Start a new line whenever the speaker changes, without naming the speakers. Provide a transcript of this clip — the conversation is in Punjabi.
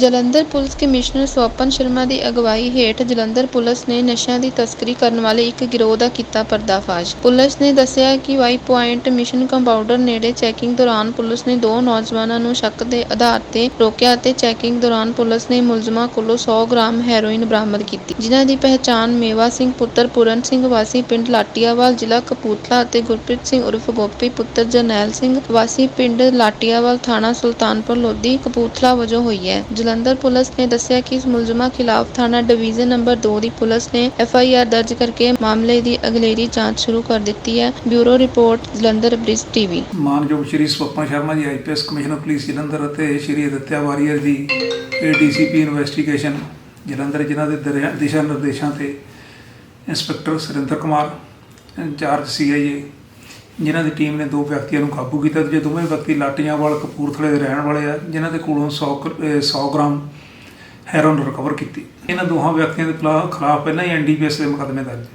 ਜਲੰਧਰ ਪੁਲਿਸ ਕਮਿਸ਼ਨਰ ਸਵਪਨ ਸ਼ਰਮਾ ਦੀ ਅਗਵਾਈ ਹੇਠ ਜਲੰਧਰ ਪੁਲਿਸ ਨੇ ਨਸ਼ਿਆਂ ਦੀ ਤਸਕਰੀ ਕਰਨ ਵਾਲੇ ਇੱਕ ਗਿਰੋਹ ਦਾ ਕੀਤਾ ਪਰਦਾਫਾਸ਼। ਪੁਲਿਸ ਨੇ ਦੱਸਿਆ ਕਿ ਵਾਈ ਪੁਆਇੰਟ ਮਿਸ਼ਨ ਕੰਪਾਊਂਡਰ ਨੇੜੇ ਚੈਕਿੰਗ ਦੌਰਾਨ ਪੁਲਿਸ ਨੇ ਦੋ ਨੌਜਵਾਨਾਂ ਨੂੰ ਸ਼ੱਕ ਦੇ ਆਧਾਰ ਤੇ ਰੋਕਿਆ ਅਤੇ ਚੈਕਿੰਗ ਦੌਰਾਨ ਪੁਲਿਸ ਨੇ ਮੁਲਜ਼ਮਾਂ ਕੋਲੋਂ 100 ਗ੍ਰਾਮ ਹੈਰੋਇਨ ਬਰਾਮਦ ਕੀਤੀ। ਜਿਨ੍ਹਾਂ ਦੀ ਪਹਿਚਾਣ ਮੇਵਾ ਸਿੰਘ ਪੁੱਤਰ ਪੂਰਨ ਸਿੰਘ ਵਾਸੀ ਪਿੰਡ ਲਾਟੀਆਵਾਲ, ਜ਼ਿਲ੍ਹਾ ਕਪੂਰਥਲਾ ਅਤੇ ਗੁਰਪ੍ਰੀਤ ਸਿੰਘ ਉਰਫ ਗੋਪੀ ਪੁੱਤਰ ਜਰਨੈਲ ਸਿੰਘ ਵਾਸੀ ਪਿੰਡ ਲਾਟੀਆਵਾਲ, ਥਾਣਾ ਸੁਲਤਾਨਪੁਰ, ਲੋਧੀ, ਕਪੂਰਥਲਾ ਵਜੋਂ ਹੋਈ ਹੈ। ਜਲੰਧਰ ਪੁਲਿਸ ਨੇ ਦੱਸਿਆ ਕਿ ਮੁਲਜ਼ਮਾਂ ਖਿਲਾਫ ਥਾਣਾ ਡਿਵੀਜ਼ਨ ਨੰਬਰ 2 ਦੀ ਪੁਲਿਸ ਨੇ ਐਫ ਆਈ ਆਰ ਦਰਜ ਕਰਕੇ ਮਾਮਲੇ ਦੀ ਅਗਲੇਰੀ ਜਾਂਚ ਸ਼ੁਰੂ ਕਰ ਦਿੱਤੀ ਹੈ। Bureau report, Jalandhar bridge TV.
ਮਾਨਯੋਗ Shri Swapan Sharma ji, IPS commissioner police Jalandhar ਅਤੇ Shri Aditya warrior ji ADCP investigation Jalandhar ਜਿਨ੍ਹਾਂ ਦੇ ਦਿਸ਼ਾ ਨਿਰਦੇਸ਼ਾਂ ਤੇ inspector Surinder Kumar, incharge CIA ਜਿਨ੍ਹਾਂ ਦੀ ਟੀਮ ਨੇ ਦੋ ਵਿਅਕਤੀਆਂ ਨੂੰ ਕਾਬੂ ਕੀਤਾ ਤੇ ਦੋਵੇਂ ਵਿਅਕਤੀ ਲਾਟੀਆਂਵਾਲ ਕਪੂਰਥਲੇ ਦੇ ਰਹਿਣ ਵਾਲੇ ਆ, ਜਿਨ੍ਹਾਂ ਦੇ ਕੋਲੋਂ 100 ਕ- ਅਹ 100 ਗ੍ਰਾਮ ਹੈਰੋਨ ਰਿਕਵਰ ਕੀਤੀ। ਇਹਨਾਂ ਦੋਹਾਂ ਵਿਅਕਤੀਆਂ ਦੇ ਖਿਲਾ- ਖਿਲਾਫ ਪਹਿਲਾਂ ਹੀ ਐਨਡੀਪੀਐਸ ਦੇ ਮੁਕੱਦਮੇ ਦਰਜ